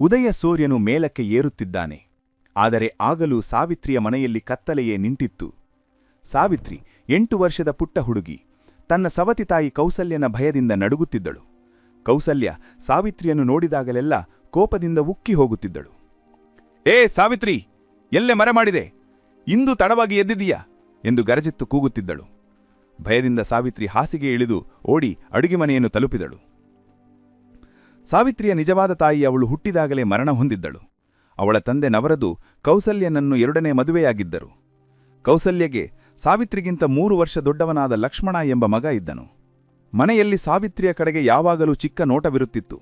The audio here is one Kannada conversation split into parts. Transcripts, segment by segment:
ಉದಯ ಸೂರ್ಯನು ಮೇಲಕ್ಕೆ ಏರುತ್ತಿದ್ದಾನೆ. ಆದರೆ ಆಗಲೂ ಸಾವಿತ್ರಿಯ ಮನೆಯಲ್ಲಿ ಕತ್ತಲೆಯೇ ನಿಂತಿತ್ತು. ಸಾವಿತ್ರಿ, ಎಂಟು ವರ್ಷದ ಪುಟ್ಟ ಹುಡುಗಿ, ತನ್ನ ಸವತಿ ತಾಯಿ ಕೌಸಲ್ಯನ ಭಯದಿಂದ ನಡುಗುತ್ತಿದ್ದಳು. ಕೌಸಲ್ಯ ಸಾವಿತ್ರಿಯನ್ನು ನೋಡಿದಾಗಲೆಲ್ಲ ಕೋಪದಿಂದ ಉಕ್ಕಿ ಹೋಗುತ್ತಿದ್ದಳು. ಏ ಸಾವಿತ್ರಿ, ಎಲ್ಲೆ ಮರೆ ಮಾಡಿದೆ? ಇಂದು ತಡವಾಗಿ ಎದ್ದಿದೀಯಾ ಎಂದು ಗರಜಿತ್ತು ಕೂಗುತ್ತಿದ್ದಳು. ಭಯದಿಂದ ಸಾವಿತ್ರಿ ಹಾಸಿಗೆ ಇಳಿದು ಓಡಿ ಅಡುಗೆ ಮನೆಯನ್ನು ತಲುಪಿದಳು. ಸಾವಿತ್ರಿಯ ನಿಜವಾದ ತಾಯಿ ಅವಳು ಹುಟ್ಟಿದಾಗಲೇ ಮರಣ ಹೊಂದಿದ್ದಳು. ಅವಳ ತಂದೆ ನವರದು ಕೌಸಲ್ಯನನ್ನು ಎರಡನೇ ಮದುವೆಯಾಗಿದ್ದರು. ಕೌಸಲ್ಯಗೆ ಸಾವಿತ್ರಿಗಿಂತ ಮೂರು ವರ್ಷ ದೊಡ್ಡವನಾದ ಲಕ್ಷ್ಮಣ ಎಂಬ ಮಗ ಇದ್ದನು. ಮನೆಯಲ್ಲಿ ಸಾವಿತ್ರಿಯ ಕಡೆಗೆ ಯಾವಾಗಲೂ ಚಿಕ್ಕ ನೋಟವಿರುತ್ತಿತ್ತು.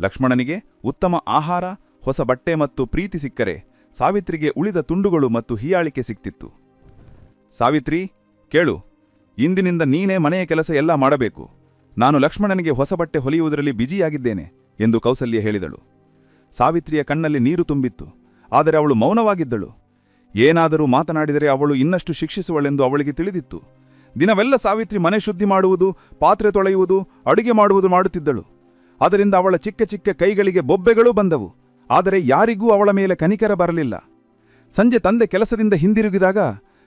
ಲಕ್ಷ್ಮಣನಿಗೆ ಉತ್ತಮ ಆಹಾರ, ಹೊಸ ಬಟ್ಟೆ ಮತ್ತು ಪ್ರೀತಿ ಸಿಕ್ಕರೆ ಸಾವಿತ್ರಿಗೆ ಉಳಿದ ತುಂಡುಗಳು ಮತ್ತು ಹೀಯಾಳಿಕೆ ಸಿಕ್ತಿತ್ತು. ಸಾವಿತ್ರಿ, ಕೇಳು, ಇಂದಿನಿಂದ ನೀನೇ ಮನೆಯ ಕೆಲಸ ಎಲ್ಲ ಮಾಡಬೇಕು. ನಾನು ಲಕ್ಷ್ಮಣನಿಗೆ ಹೊಸ ಬಟ್ಟೆ ಹೊಲಿಯುವುದರಲ್ಲಿ ಬಿಜಿಯಾಗಿದ್ದೇನೆ ಎಂದು ಕೌಸಲ್ಯ ಹೇಳಿದಳು. ಸಾವಿತ್ರಿಯ ಕಣ್ಣಲ್ಲಿ ನೀರು ತುಂಬಿತ್ತು, ಆದರೆ ಅವಳು ಮೌನವಾಗಿದ್ದಳು. ಏನಾದರೂ ಮಾತನಾಡಿದರೆ ಅವಳು ಇನ್ನಷ್ಟು ಶಿಕ್ಷಿಸುವಳೆಂದು ಅವಳಿಗೆ ತಿಳಿದಿತ್ತು. ದಿನವೆಲ್ಲ ಸಾವಿತ್ರಿ ಮನೆ ಶುದ್ಧಿ ಮಾಡುವುದು, ಪಾತ್ರೆ ತೊಳೆಯುವುದು, ಅಡುಗೆ ಮಾಡುವುದು ಮಾಡುತ್ತಿದ್ದಳು. ಅದರಿಂದ ಅವಳ ಚಿಕ್ಕ ಚಿಕ್ಕ ಕೈಗಳಿಗೆ ಬೊಬ್ಬೆಗಳೂ ಬಂದವು, ಆದರೆ ಯಾರಿಗೂ ಅವಳ ಮೇಲೆ ಕನಿಕರ ಬರಲಿಲ್ಲ. ಸಂಜೆ ತಂದೆ ಕೆಲಸದಿಂದ ಹಿಂದಿರುಗಿದಾಗ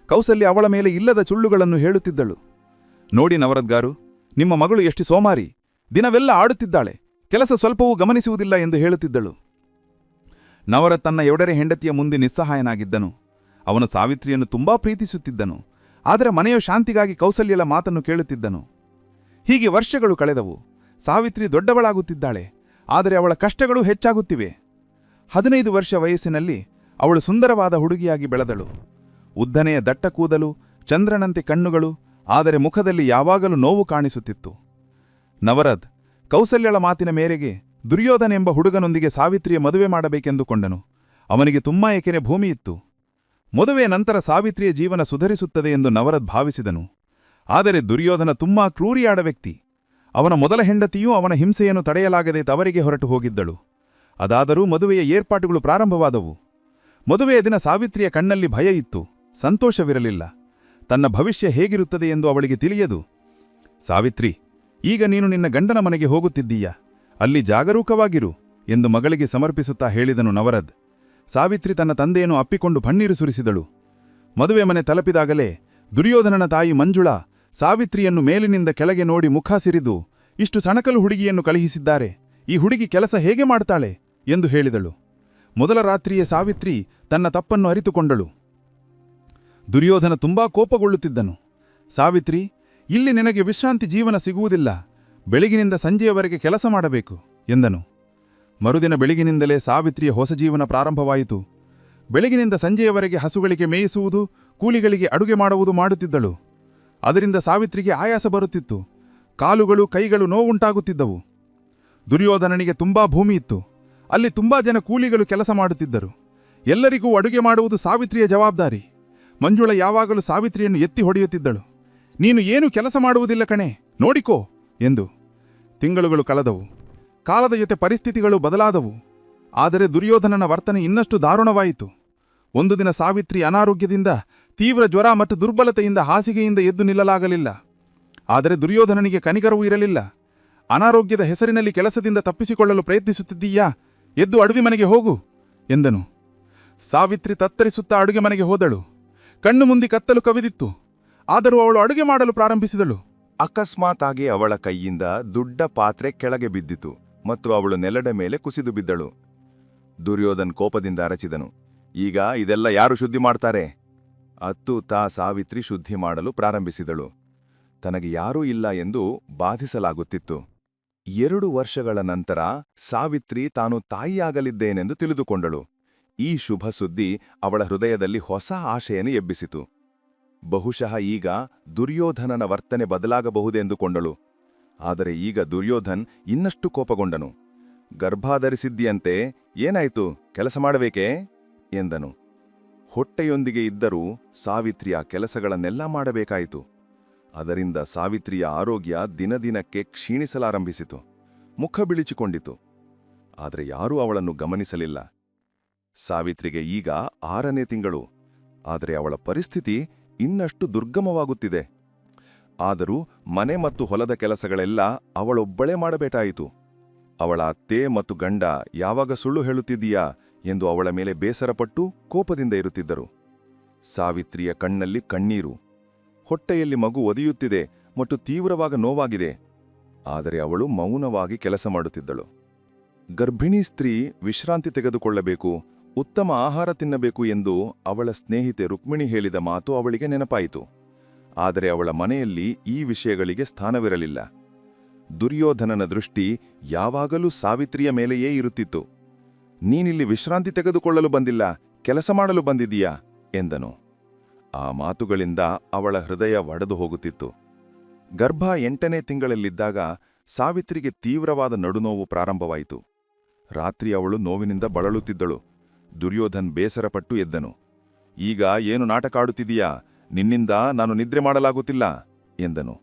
ಕೌಸಲ್ಯ ಅವಳ ಮೇಲೆ ಇಲ್ಲದ ಸುಳ್ಳುಗಳನ್ನು ಹೇಳುತ್ತಿದ್ದಳು. ನೋಡಿ ನವರದ್ಗಾರು ನಿಮ್ಮ ಮಗಳು ಎಷ್ಟು ಸೋಮಾರಿ? ದಿನವೆಲ್ಲ ಆಡುತ್ತಿದ್ದಾಳೆ. ಕೆಲಸ ಸ್ವಲ್ಪವೂ ಗಮನಿಸುವುದಿಲ್ಲ ಎಂದು ಹೇಳುತ್ತಿದ್ದಳು. ನವರ ತನ್ನ ಎವಡರೆ ಹೆಂಡತಿಯ ಮುಂದೆ ನಿಸ್ಸಹಾಯನಾಗಿದ್ದನು. ಅವನು ಸಾವಿತ್ರಿಯನ್ನು ತುಂಬಾ ಪ್ರೀತಿಸುತ್ತಿದ್ದನು. ಆದರೆ ಮನೆಯ ಶಾಂತಿಗಾಗಿ ಕೌಸಲ್ಯಳ ಮಾತನ್ನು ಕೇಳುತ್ತಿದ್ದನು. ಹೀಗೆ ವರ್ಷಗಳು ಕಳೆದವು. ಸಾವಿತ್ರಿ ದೊಡ್ಡವಳಾಗುತ್ತಿದ್ದಾಳೆ. ಆದರೆ ಅವಳ ಕಷ್ಟಗಳು ಹೆಚ್ಚಾಗುತ್ತಿವೆ. ಹದಿನೈದು ವರ್ಷ ವಯಸ್ಸಿನಲ್ಲಿ ಅವಳು ಸುಂದರವಾದ ಹುಡುಗಿಯಾಗಿ ಬೆಳೆದಳು. ಉದ್ದನೆಯ ದಟ್ಟ ಕೂದಲು ಚಂದ್ರನಂತೆ ಕಣ್ಣುಗಳು ಆದರೆ ಮುಖದಲ್ಲಿ ಯಾವಾಗಲೂ ನೋವು ಕಾಣಿಸುತ್ತಿತ್ತು. ನವರದ್ ಕೌಸಲ್ಯಳ ಮಾತಿನ ಮೇರೆಗೆ ದುರ್ಯೋಧನೆಂಬ ಹುಡುಗನೊಂದಿಗೆ ಸಾವಿತ್ರಿಯ ಮದುವೆ ಮಾಡಬೇಕೆಂದುಕೊಂಡನು. ಅವನಿಗೆ ತುಂಬಾ ಎಕೆರೆ ಭೂಮಿ ಇತ್ತು. ಮದುವೆಯ ನಂತರ ಸಾವಿತ್ರಿಯ ಜೀವನ ಸುಧರಿಸುತ್ತದೆ ಎಂದು ನವರದ್ ಭಾವಿಸಿದನು. ಆದರೆ ದುರ್ಯೋಧನ ತುಂಬಾ ಕ್ರೂರಿಯಾಡ ವ್ಯಕ್ತಿ. ಅವನ ಮೊದಲ ಹೆಂಡತಿಯೂ ಅವನ ಹಿಂಸೆಯನ್ನು ತಡೆಯಲಾಗದೆ ತವರಿಗೆ ಹೊರಟು ಹೋಗಿದ್ದಳು. ಅದಾದರೂ ಮದುವೆಯ ಏರ್ಪಾಟುಗಳು ಪ್ರಾರಂಭವಾದವು. ಮದುವೆಯ ದಿನ ಸಾವಿತ್ರಿಯ ಕಣ್ಣಲ್ಲಿ ಭಯ ಇತ್ತು. ಸಂತೋಷವಿರಲಿಲ್ಲ. ತನ್ನ ಭವಿಷ್ಯ ಹೇಗಿರುತ್ತದೆ ಎಂದು ಅವಳಿಗೆ ತಿಳಿಯದು. ಸಾವಿತ್ರಿ, ಈಗ ನೀನು ನಿನ್ನ ಗಂಡನ ಮನೆಗೆ ಹೋಗುತ್ತಿದ್ದೀಯ? ಅಲ್ಲಿ ಜಾಗರೂಕವಾಗಿರು ಎಂದು ಮಗಳಿಗೆ ಸಮರ್ಪಿಸುತ್ತಾ ಹೇಳಿದನು ನವರದ್. ಸಾವಿತ್ರಿ ತನ್ನ ತಂದೆಯನ್ನು ಅಪ್ಪಿಕೊಂಡು ಭಣ್ಣೀರು ಸುರಿಸಿದಳು. ಮದುವೆ ಮನೆ ತಲುಪಿದಾಗಲೇ ದುರ್ಯೋಧನನ ತಾಯಿ ಮಂಜುಳಾ ಸಾವಿತ್ರಿಯನ್ನು ಮೇಲಿನಿಂದ ಕೆಳಗೆ ನೋಡಿ ಮುಖ ಸಿರಿದು, ಇಷ್ಟು ಸಣಕಲು ಹುಡುಗಿಯನ್ನು ಕಳುಹಿಸಿದ್ದಾರೆ, ಈ ಹುಡುಗಿ ಕೆಲಸ ಹೇಗೆ ಮಾಡ್ತಾಳೆ? ಎಂದು ಹೇಳಿದಳು. ಮೊದಲ ರಾತ್ರಿಯೇ ಸಾವಿತ್ರಿ ತನ್ನ ತಪ್ಪನ್ನು ಅರಿತುಕೊಂಡಳು. ದುರ್ಯೋಧನ ತುಂಬಾ ಕೋಪಗೊಳ್ಳುತ್ತಿದ್ದನು. ಸಾವಿತ್ರಿ, ಇಲ್ಲಿ ನಿನಗೆ ವಿಶ್ರಾಂತಿ ಜೀವನ ಸಿಗುವುದಿಲ್ಲ. ಬೆಳಗಿನಿಂದ ಸಂಜೆಯವರೆಗೆ ಕೆಲಸ ಮಾಡಬೇಕು, ಎಂದನು. ಮರುದಿನ ಬೆಳಗಿನಿಂದಲೇ ಸಾವಿತ್ರಿಯ ಹೊಸ ಜೀವನ ಪ್ರಾರಂಭವಾಯಿತು. ಬೆಳಗಿನಿಂದ ಸಂಜೆಯವರೆಗೆ ಹಸುಗಳಿಗೆ ಮೇಯಿಸುವುದು, ಕೂಲಿಗಳಿಗೆ ಅಡುಗೆ ಮಾಡುವುದು ಮಾಡುತ್ತಿದ್ದಳು. ಅದರಿಂದ ಸಾವಿತ್ರಿಗೆ ಆಯಾಸ ಬರುತ್ತಿತ್ತು. ಕಾಲುಗಳು, ಕೈಗಳು ನೋವುಂಟಾಗುತ್ತಿದ್ದವು. ದುರ್ಯೋಧನನಿಗೆ ತುಂಬಾ ಭೂಮಿ ಇತ್ತು. ಅಲ್ಲಿ ತುಂಬಾ ಜನ ಕೂಲಿಗಳು ಕೆಲಸ ಮಾಡುತ್ತಿದ್ದರು. ಎಲ್ಲರಿಗೂ ಅಡುಗೆ ಮಾಡುವುದು ಸಾವಿತ್ರಿಯ ಜವಾಬ್ದಾರಿ. ಮಂಜುಳ ಯಾವಾಗಲೂ ಸಾವಿತ್ರಿಯನ್ನು ಎತ್ತಿ ಹೊಡೆಯುತ್ತಿದ್ದಳು. ನೀನು ಏನು ಕೆಲಸ ಮಾಡುವುದಿಲ್ಲ ಕಣೆ, ನೋಡಿಕೋ ಎಂದು. ತಿಂಗಳುಗಳು ಕಳೆದವು. ಕಾಲದ ಜೊತೆ ಪರಿಸ್ಥಿತಿಗಳು ಬದಲಾದವು. ಆದರೆ ದುರ್ಯೋಧನನ ವರ್ತನೆ ಇನ್ನಷ್ಟು ದಾರುಣವಾಯಿತು. ಒಂದು ದಿನ ಸಾವಿತ್ರಿ ಅನಾರೋಗ್ಯದಿಂದ, ತೀವ್ರ ಜ್ವರ ಮತ್ತು ದುರ್ಬಲತೆಯಿಂದ ಹಾಸಿಗೆಯಿಂದ ಎದ್ದು ನಿಲ್ಲಲಾಗಲಿಲ್ಲ. ಆದರೆ ದುರ್ಯೋಧನನಿಗೆ ಕನಿಗರವೂ ಇರಲಿಲ್ಲ. ಅನಾರೋಗ್ಯದ ಹೆಸರಿನಲ್ಲಿ ಕೆಲಸದಿಂದ ತಪ್ಪಿಸಿಕೊಳ್ಳಲು ಪ್ರಯತ್ನಿಸುತ್ತಿದ್ದೀಯಾ, ಎದ್ದು ಅಡುಗೆ ಮನೆಗೆ ಹೋಗು, ಎಂದನು. ಸಾವಿತ್ರಿ ತತ್ತರಿಸುತ್ತಾ ಅಡುಗೆ ಮನೆಗೆ ಹೋದಳು. ಕಣ್ಣು ಮುಂದೆ ಕತ್ತಲು ಕವಿದಿತ್ತು. ಆದರೂ ಅವಳು ಅಡುಗೆ ಮಾಡಲು ಪ್ರಾರಂಭಿಸಿದಳು. ಅಕಸ್ಮಾತಾಗಿ ಅವಳ ಕೈಯಿಂದ ದುಡ್ಡ ಪಾತ್ರೆ ಕೆಳಗೆ ಬಿದ್ದಿತು ಮತ್ತು ಅವಳು ನೆಲದ ಮೇಲೆ ಕುಸಿದು ಬಿದ್ದಳು. ದುರ್ಯೋಧನ್ ಕೋಪದಿಂದ ಅರಚಿದನು. ಈಗ ಇದೆಲ್ಲ ಯಾರು ಶುದ್ಧಿ ಮಾಡ್ತಾರೆ? ಅತ್ತು ತಾ ಸಾವಿತ್ರಿ ಶುದ್ಧಿ ಮಾಡಲು ಪ್ರಾರಂಭಿಸಿದಳು. ತನಗೆ ಯಾರೂ ಇಲ್ಲ ಎಂದು ಬಾಧಿಸಲಾಗುತ್ತಿತ್ತು. ಎರಡು ವರ್ಷಗಳ ನಂತರ ಸಾವಿತ್ರಿ ತಾನು ತಾಯಿಯಾಗಲಿದ್ದೇನೆಂದು ತಿಳಿದುಕೊಂಡಳು. ಈ ಶುಭ ಸುದ್ದಿ ಅವಳ ಹೃದಯದಲ್ಲಿ ಹೊಸ ಆಶೆಯನ್ನು ಎಬ್ಬಿಸಿತು. ಬಹುಶಃ ಈಗ ದುರ್ಯೋಧನನ ವರ್ತನೆ ಬದಲಾಗಬಹುದೆಂದುಕೊಂಡಳು. ಆದರೆ ಈಗ ದುರ್ಯೋಧನ್ ಇನ್ನಷ್ಟು ಕೋಪಗೊಂಡನು. ಗರ್ಭಾಧರಿಸಿದ್ದಿಯಂತೆ, ಏನಾಯ್ತು? ಕೆಲಸ ಮಾಡಬೇಕೇ? ಎಂದನು. ಹೊಟ್ಟೆಯೊಂದಿಗೆ ಇದ್ದರೂ ಸಾವಿತ್ರಿಯ ಕೆಲಸಗಳನ್ನೆಲ್ಲ ಮಾಡಬೇಕಾಯಿತು. ಅದರಿಂದ ಸಾವಿತ್ರಿಯ ಆರೋಗ್ಯ ದಿನದಿನಕ್ಕೆ ಕ್ಷೀಣಿಸಲಾರಂಭಿಸಿತು. ಮುಖ ಬಿಳಿಚಿಕೊಂಡಿತು. ಆದರೆ ಯಾರೂ ಅವಳನ್ನು ಗಮನಿಸಲಿಲ್ಲ. ಸಾವಿತ್ರಿಗೆ ಈಗ ಆರನೇ ತಿಂಗಳು. ಆದರೆ ಅವಳ ಪರಿಸ್ಥಿತಿ ಇನ್ನಷ್ಟು ದುರ್ಗಮವಾಗುತ್ತಿದೆ. ಆದರೂ ಮನೆ ಮತ್ತು ಹೊಲದ ಕೆಲಸಗಳೆಲ್ಲ ಅವಳೊಬ್ಬಳೇ ಮಾಡಬೇಕಾಯಿತು. ಅವಳ ಅತ್ತೆ ಮತ್ತು ಗಂಡ ಯಾವಾಗ ಸುಳ್ಳು ಹೇಳುತ್ತಿದ್ದೀಯಾ ಎಂದು ಅವಳ ಮೇಲೆ ಬೇಸರಪಟ್ಟು ಕೋಪದಿಂದ ಇರುತ್ತಿದ್ದರು. ಸಾವಿತ್ರಿಯ ಕಣ್ಣಲ್ಲಿ ಕಣ್ಣೀರು. ಹೊಟ್ಟೆಯಲ್ಲಿ ಮಗು ಒದೆಯುತ್ತಿದೆ ಮತ್ತು ತೀವ್ರವಾಗ ನೋವಾಗಿದೆ. ಆದರೆ ಅವಳು ಮೌನವಾಗಿ ಕೆಲಸ ಮಾಡುತ್ತಿದ್ದಳು. ಗರ್ಭಿಣಿ ಸ್ತ್ರೀ ವಿಶ್ರಾಂತಿ ತೆಗೆದುಕೊಳ್ಳಬೇಕು ಉತ್ತಮ ಆಹಾರ ತಿನ್ನಬೇಕು ಎಂದು ಅವಳ ಸ್ನೇಹಿತೆ ರುಕ್ಮಿಣಿ ಹೇಳಿದ ಮಾತು ಅವಳಿಗೆ ನೆನಪಾಯಿತು. ಆದರೆ ಅವಳ ಮನೆಯಲ್ಲಿ ಈ ವಿಷಯಗಳಿಗೆ ಸ್ಥಾನವಿರಲಿಲ್ಲ. ದುರ್ಯೋಧನನ ದೃಷ್ಟಿ ಯಾವಾಗಲೂ ಸಾವಿತ್ರಿಯ ಮೇಲೆಯೇ ಇರುತ್ತಿತ್ತು. ನೀನಿಲ್ಲಿ ವಿಶ್ರಾಂತಿ ತೆಗೆದುಕೊಳ್ಳಲು ಬಂದಿಲ್ಲ, ಕೆಲಸ ಮಾಡಲು ಬಂದಿದೀಯಾ ಎಂದನು. ಆ ಮಾತುಗಳಿಂದ ಅವಳ ಹೃದಯ ಒಡೆದು ಹೋಗುತ್ತಿತ್ತು. ಗರ್ಭ ಎಂಟನೇ ತಿಂಗಳಲ್ಲಿದ್ದಾಗ ಸಾವಿತ್ರಿಗೆ ತೀವ್ರವಾದ ನಡುನೋವು ಪ್ರಾರಂಭವಾಯಿತು. ರಾತ್ರಿ ಅವಳು ನೋವಿನಿಂದ ಬಳಲುತ್ತಿದ್ದಳು. ದುರ್ಯೋಧನ್ ಬೇಸರಪಟ್ಟು ಎದ್ದನು. ಈಗ ಏನು ನಾಟಕ ಆಡುತ್ತಿದೀಯಾ ನಿನ್ನಿಂದ ನಾನು ನಿದ್ರೆ ಮಾಡಲಾಗುತ್ತಿಲ್ಲ ಎಂದನು.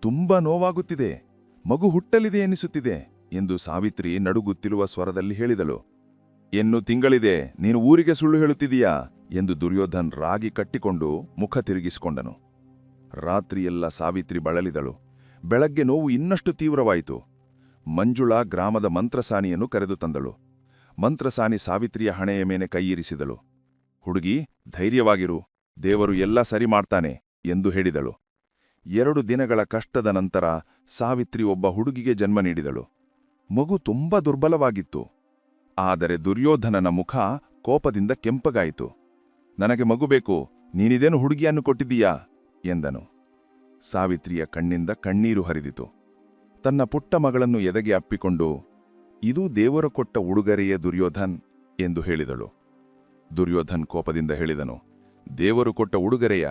ತುಂಬ ನೋವಾಗುತ್ತಿದೆ. ಮಗು ಹುಟ್ಟಲಿದೆ ಎನಿಸುತ್ತಿದೆ ಎಂದು ಸಾವಿತ್ರಿ ನಡುಗುತ್ತಿರುವ ಸ್ವರದಲ್ಲಿ ಹೇಳಿದಳು. ಎನ್ನು ತಿಂಗಳಿದೆ, ನೀನು ಊರಿಗೆ ಸುಳ್ಳು ಹೇಳುತ್ತಿದೀಯಾ ಎಂದು ದುರ್ಯೋಧನ್ ರಾಗಿ ಕಟ್ಟಿಕೊಂಡು ಮುಖ ತಿರುಗಿಸಿಕೊಂಡನು. ರಾತ್ರಿಯೆಲ್ಲ ಸಾವಿತ್ರಿ ಬಳಲಿದಳು. ಬೆಳಗ್ಗೆ ನೋವು ಇನ್ನಷ್ಟು ತೀವ್ರವಾಯಿತು. ಮಂಜುಳಾ ಗ್ರಾಮದ ಮಂತ್ರಸಾನಿಯನ್ನು ಕರೆದು ತಂದಳು. ಮಂತ್ರಸಾನಿ ಸಾವಿತ್ರಿಯ ಹಣೆಯ ಮೇಲೆ ಕೈಯಿರಿಸಿದಳು. ಹುಡುಗಿ, ಧೈರ್ಯವಾಗಿರು, ದೇವರು ಎಲ್ಲ ಸರಿ ಮಾಡ್ತಾನೆ ಎಂದು ಹೇಳಿದಳು. ಎರಡು ದಿನಗಳ ಕಷ್ಟದ ನಂತರ ಸಾವಿತ್ರಿ ಒಬ್ಬ ಹುಡುಗಿಗೆ ಜನ್ಮ ನೀಡಿದಳು. ಮಗು ತುಂಬ ದುರ್ಬಲವಾಗಿತ್ತು. ಆದರೆ ದುರ್ಯೋಧನನ ಮುಖ ಕೋಪದಿಂದ ಕೆಂಪಗಾಯಿತು. ನನಗೆ ಮಗು ಬೇಕು, ನೀನಿದೇನು ಹುಡುಗಿಯನ್ನು ಕೊಟ್ಟಿದ್ದೀಯಾ? ಎಂದನು. ಸಾವಿತ್ರಿಯ ಕಣ್ಣಿಂದ ಕಣ್ಣೀರು ಹರಿದಿತು. ತನ್ನ ಪುಟ್ಟ ಮಗಳನ್ನು ಎದೆಗೆ ಅಪ್ಪಿಕೊಂಡು ಇದು ದೇವರು ಕೊಟ್ಟ ಉಡುಗೊರೆಯೇ ದುರ್ಯೋಧನ್ ಎಂದು ಹೇಳಿದಳು. ದುರ್ಯೋಧನ್ ಕೋಪದಿಂದ ಹೇಳಿದನು, ದೇವರು ಕೊಟ್ಟ ಉಡುಗೊರೆಯ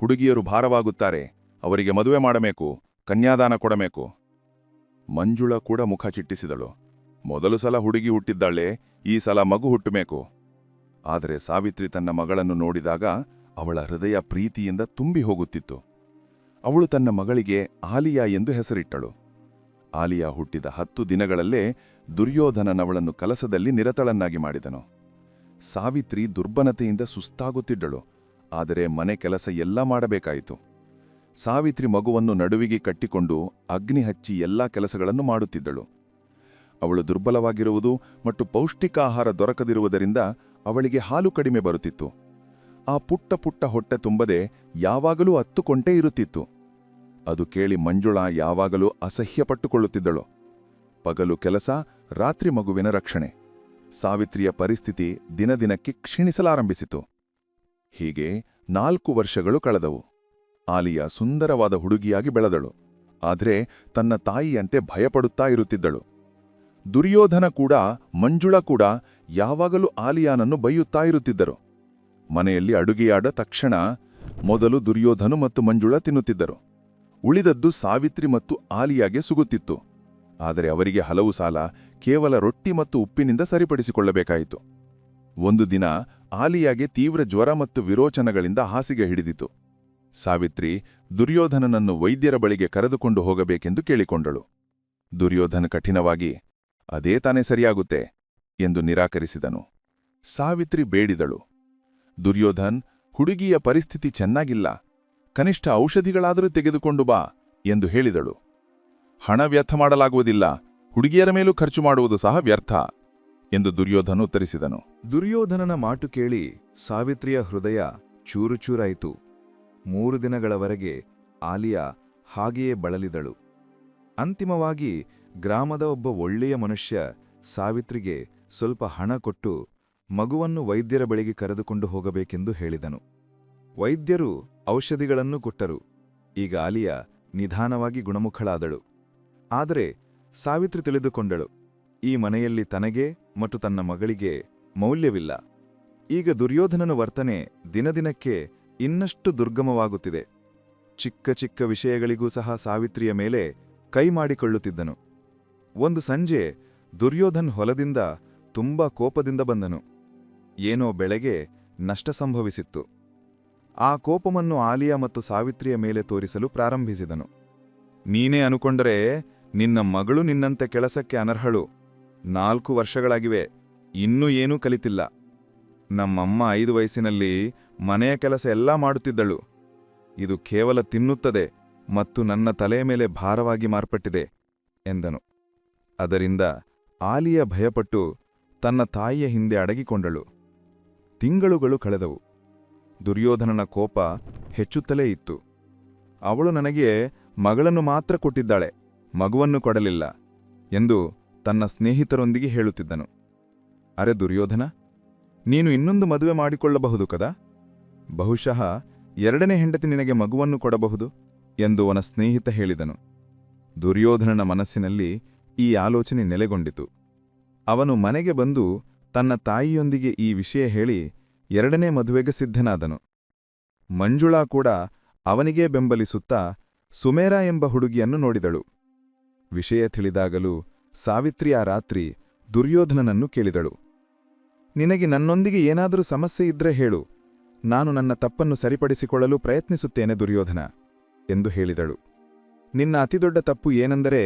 ಹುಡುಗಿಯರು ಭಾರವಾಗುತ್ತಾರೆ, ಅವರಿಗೆ ಮದುವೆ ಮಾಡಬೇಕು, ಕನ್ಯಾದಾನ ಕೊಡಬೇಕು. ಮಂಜುಳ ಕೂಡ ಮುಖ ಚಿಟ್ಟಿಸಿದಳು, ಮೊದಲು ಸಲ ಹುಡುಗಿ ಹುಟ್ಟಿದ್ದಾಳೆ, ಈ ಸಲ ಮಗು ಹುಟ್ಟಬೇಕು. ಆದರೆ ಸಾವಿತ್ರಿ ತನ್ನ ಮಗಳನ್ನು ನೋಡಿದಾಗ ಅವಳ ಹೃದಯ ಪ್ರೀತಿಯಿಂದ ತುಂಬಿ ಹೋಗುತ್ತಿತ್ತು. ಅವಳು ತನ್ನ ಮಗಳಿಗೆ ಆಲಿಯಾ ಎಂದು ಹೆಸರಿಟ್ಟಳು. ಆಲಿಯಾ ಹುಟ್ಟಿದ ಹತ್ತು ದಿನಗಳಲ್ಲೇ ದುರ್ಯೋಧನನವಳನ್ನು ಕಲಸದಲ್ಲಿ ನಿರತಳನ್ನಾಗಿ ಮಾಡಿದನು. ಸಾವಿತ್ರಿ ದುರ್ಬಲತೆಯಿಂದ ಸುಸ್ತಾಗುತ್ತಿದ್ದಳು. ಆದರೆ ಮನೆ ಕೆಲಸ ಎಲ್ಲ ಮಾಡಬೇಕಾಯಿತು. ಸಾವಿತ್ರಿ ಮಗುವನ್ನು ನಡುವಿಗೆ ಕಟ್ಟಿಕೊಂಡು ಅಗ್ನಿ ಹಚ್ಚಿ ಎಲ್ಲಾ ಕೆಲಸಗಳನ್ನು ಮಾಡುತ್ತಿದ್ದಳು. ಅವಳು ದುರ್ಬಲವಾಗಿರುವುದು ಮತ್ತು ಪೌಷ್ಟಿಕ ಆಹಾರ ದೊರಕದಿರುವುದರಿಂದ ಅವಳಿಗೆ ಹಾಲು ಕಡಿಮೆ ಬರುತ್ತಿತ್ತು. ಆ ಪುಟ್ಟ ಪುಟ್ಟ ಹೊಟ್ಟೆ ತುಂಬದೆ ಯಾವಾಗಲೂ ಅತ್ತುಕೊಂಡೇ ಇರುತ್ತಿತ್ತು. ಅದು ಕೇಳಿ ಮಂಜುಳಾ ಯಾವಾಗಲೂ ಅಸಹ್ಯಪಟ್ಟುಕೊಳ್ಳುತ್ತಿದ್ದಳು. ಪಗಲು ಕೆಲಸ, ರಾತ್ರಿ ಮಗುವಿನ ರಕ್ಷಣೆ. ಸಾವಿತ್ರಿಯ ಪರಿಸ್ಥಿತಿ ದಿನದಿನಕ್ಕೆ ಕ್ಷೀಣಿಸಲಾರಂಭಿಸಿತು. ಹೀಗೆ ನಾಲ್ಕು ವರ್ಷಗಳು ಕಳೆದವು. ಆಲಿಯಾ ಸುಂದರವಾದ ಹುಡುಗಿಯಾಗಿ ಬೆಳೆದಳು. ಆದರೆ ತನ್ನ ತಾಯಿಯಂತೆ ಭಯಪಡುತ್ತಾ ಇರುತ್ತಿದ್ದಳು. ದುರ್ಯೋಧನ ಕೂಡ, ಮಂಜುಳ ಕೂಡ ಯಾವಾಗಲೂ ಆಲಿಯಾನನ್ನು ಬೈಯುತ್ತಾ ಇರುತ್ತಿದ್ದರು. ಮನೆಯಲ್ಲಿ ಅಡುಗೆಯಾದ ತಕ್ಷಣ ಮೊದಲು ದುರ್ಯೋಧನು ಮತ್ತು ಮಂಜುಳ ತಿನ್ನುತ್ತಿದ್ದರು. ಉಳಿದದ್ದು ಸಾವಿತ್ರಿ ಮತ್ತು ಆಲಿಯಾಗೆ ಸುಗುತ್ತಿತ್ತು. ಆದರೆ ಅವರಿಗೆ ಹಲವು ಸಾಲ ಕೇವಲ ರೊಟ್ಟಿ ಮತ್ತು ಉಪ್ಪಿನಿಂದ ಸರಿಪಡಿಸಿಕೊಳ್ಳಬೇಕಾಯಿತು. ಒಂದು ದಿನ ಆಲಿಯಾಗೆ ತೀವ್ರ ಜ್ವರ ಮತ್ತು ವಿರೋಚನಗಳಿಂದ ಹಾಸಿಗೆ ಹಿಡಿದಿತು. ಸಾವಿತ್ರಿ ದುರ್ಯೋಧನನನ್ನು ವೈದ್ಯರ ಬಳಿಗೆ ಕರೆದುಕೊಂಡು ಹೋಗಬೇಕೆಂದು ಕೇಳಿಕೊಂಡಳು. ದುರ್ಯೋಧನ ಕಠಿಣವಾಗಿ, ಅದೇ ತಾನೇ ಸರಿಯಾಗುತ್ತೆ ಎಂದು ನಿರಾಕರಿಸಿದನು. ಸಾವಿತ್ರಿ ಬೇಡಿದಳು. ದುರ್ಯೋಧನ್, ಹುಡುಗಿಯ ಪರಿಸ್ಥಿತಿ ಚೆನ್ನಾಗಿಲ್ಲ. ಕನಿಷ್ಠ ಔಷಧಿಗಳಾದರೂ ತೆಗೆದುಕೊಂಡು ಬಾ ಎಂದು ಹೇಳಿದಳು. ಹಣ ವ್ಯರ್ಥ ಮಾಡಲಾಗುವುದಿಲ್ಲ. ಹುಡುಗಿಯರ ಮೇಲೂ ಖರ್ಚು ಮಾಡುವುದು ಸಹ ವ್ಯರ್ಥ ಎಂದು ದುರ್ಯೋಧನ ಉತ್ತರಿಸಿದನು. ದುರ್ಯೋಧನನ ಮಾತು ಕೇಳಿ ಸಾವಿತ್ರಿಯ ಹೃದಯ ಚೂರುಚೂರಾಯಿತು ಮೂರು ದಿನಗಳವರೆಗೆ ಆಲಿಯಾ ಹಾಗೆಯೇ ಬಳಲಿದಳು. ಅಂತಿಮವಾಗಿ ಗ್ರಾಮದ ಒಬ್ಬ ಒಳ್ಳೆಯ ಮನುಷ್ಯ ಸಾವಿತ್ರಿಗೆ ಸ್ವಲ್ಪ ಹಣ ಕೊಟ್ಟು ಮಗುವನ್ನು ವೈದ್ಯರ ಬಳಿಗೆ ಕರೆದುಕೊಂಡು ಹೋಗಬೇಕೆಂದು ಹೇಳಿದನು. ವೈದ್ಯರು ಔಷಧಿಗಳನ್ನು ಕೊಟ್ಟರು. ಈಗ ಆಲಿಯಾ ನಿಧಾನವಾಗಿ ಗುಣಮುಖಳಾದಳು. ಆದರೆ ಸಾವಿತ್ರಿ ತಿಳಿದುಕೊಂಡಳು, ಈ ಮನೆಯಲ್ಲಿ ತನಗೆ ಮತ್ತು ತನ್ನ ಮಗಳಿಗೆ ಮೌಲ್ಯವಿಲ್ಲ. ಈಗ ದುರ್ಯೋಧನನ ವರ್ತನೆ ದಿನದಿನಕ್ಕೆ ಇನ್ನಷ್ಟು ದುರ್ಗಮವಾಗುತ್ತಿದೆ. ಚಿಕ್ಕ ಚಿಕ್ಕ ವಿಷಯಗಳಿಗೂ ಸಹ ಸಾವಿತ್ರಿಯ ಮೇಲೆ ಕೈ ಮಾಡಿಕೊಳ್ಳುತ್ತಿದ್ದನು. ಒಂದು ಸಂಜೆ ದುರ್ಯೋಧನ್ ಹೊಲದಿಂದ ತುಂಬಾ ಕೋಪದಿಂದ ಬಂದನು. ಏನೋ ಬೆಳೆಗೆ ನಷ್ಟ ಸಂಭವಿಸಿತ್ತು. ಆ ಕೋಪವನ್ನು ಆಲಿಯಾ ಮತ್ತು ಸಾವಿತ್ರಿಯ ಮೇಲೆ ತೋರಿಸಲು ಪ್ರಾರಂಭಿಸಿದನು. ನೀನೇ ಅನುಕೊಂಡರೆ ನಿನ್ನ ಮಗಳು ನಿನ್ನಂತೆ ಕೆಲಸಕ್ಕೆ ಅನರ್ಹಳು. ನಾಲ್ಕು ವರ್ಷಗಳಾಗಿವೆ, ಇನ್ನೂ ಏನೂ ಕಲಿತಿಲ್ಲ. ನಮ್ಮಮ್ಮ ಐದು ವಯಸ್ಸಿನಲ್ಲಿ ಮನೆಯ ಕೆಲಸ ಎಲ್ಲ ಮಾಡುತ್ತಿದ್ದಳು. ಇದು ಕೇವಲ ತಿನ್ನುತ್ತದೆ ಮತ್ತು ನನ್ನ ತಲೆಯ ಮೇಲೆ ಭಾರವಾಗಿ ಮಾರ್ಪಟ್ಟಿದೆ, ಎಂದನು. ಅದರಿಂದ ಆಲಿಯ ಭಯಪಟ್ಟು ತನ್ನ ತಾಯಿಯ ಹಿಂದೆ ಅಡಗಿಕೊಂಡಳು. ತಿಂಗಳುಗಳು ಕಳೆದವು. ದುರ್ಯೋಧನನ ಕೋಪ ಹೆಚ್ಚುತ್ತಲೇ ಇತ್ತು. ಅವಳು ನನಗೆ ಮಗಳನ್ನು ಮಾತ್ರ ಕೊಟ್ಟಿದ್ದಾಳೆ. ಮಗುವನ್ನು ಕೊಡಲಿಲ್ಲ ಎಂದು ತನ್ನ ಸ್ನೇಹಿತರೊಂದಿಗೆ ಹೇಳುತ್ತಿದ್ದನು. ಅರೆ ದುರ್ಯೋಧನ, ನೀನು ಇನ್ನೊಂದು ಮದುವೆ ಮಾಡಿಕೊಳ್ಳಬಹುದು ಕದಾ? ಬಹುಶಃ ಎರಡನೇ ಹೆಂಡತಿ ನಿನಗೆ ಮಗುವನ್ನು ಕೊಡಬಹುದು ಎಂದು ಅವನ ಸ್ನೇಹಿತ ಹೇಳಿದನು. ದುರ್ಯೋಧನನ ಮನಸ್ಸಿನಲ್ಲಿ ಈ ಆಲೋಚನೆ ನೆಲೆಗೊಂಡಿತು. ಅವನು ಮನೆಗೆ ಬಂದು ತನ್ನ ತಾಯಿಯೊಂದಿಗೆ ಈ ವಿಷಯ ಹೇಳಿ ಎರಡನೇ ಮದುವೆಗೆ ಸಿದ್ಧನಾದನು. ಮಂಜುಳಾ ಕೂಡ ಅವನಿಗೇ ಬೆಂಬಲಿಸುತ್ತಾ ಸುಮೇರಾ ಎಂಬ ಹುಡುಗಿಯನ್ನು ನೋಡಿದಳು. ವಿಷಯ ತಿಳಿದಾಗಲೂ ಸಾವಿತ್ರಿ ಆ ರಾತ್ರಿ ದುರ್ಯೋಧನನನ್ನು ಕೇಳಿದಳು. ನಿನಗೆ ನನ್ನೊಂದಿಗೆ ಏನಾದರೂ ಸಮಸ್ಯೆ ಇದ್ರೆ ಹೇಳು. ನಾನು ನನ್ನ ತಪ್ಪನ್ನು ಸರಿಪಡಿಸಿಕೊಳ್ಳಲು ಪ್ರಯತ್ನಿಸುತ್ತೇನೆ ದುರ್ಯೋಧನ, ಎಂದು ಹೇಳಿದಳು. ನಿನ್ನ ಅತಿದೊಡ್ಡ ತಪ್ಪು ಏನೆಂದರೆ